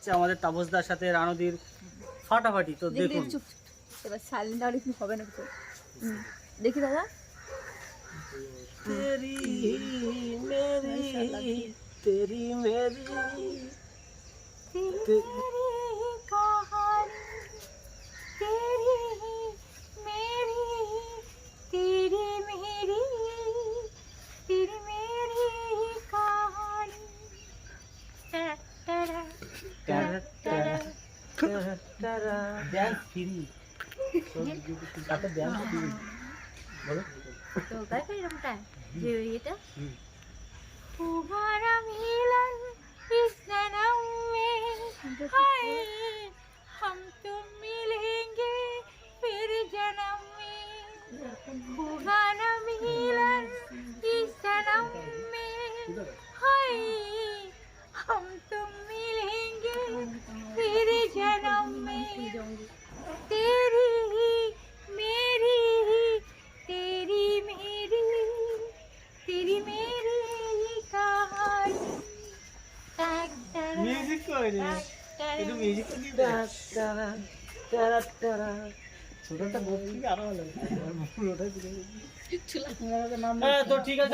হচ্ছে আমাদের তাপসদার সাথে রানদির ফাটাফাটি তো দেখি দেখুন। এবার সাইলেন্ট আর কিছু হবে না তো। দেখি দাদা। তেরি মেরি তেরি মেরি। तुम्हारा मिलन इस जन्म में हाय हम तुम मिलेंगे फिर जन्म में तुम्हारा मिलन इस जन्म में हाय মিউজিক করে একটু মিউজিক দিয়ে তারা তারা তারা আরও ভালো ওটাই হ্যাঁ, তো ঠিক আছে।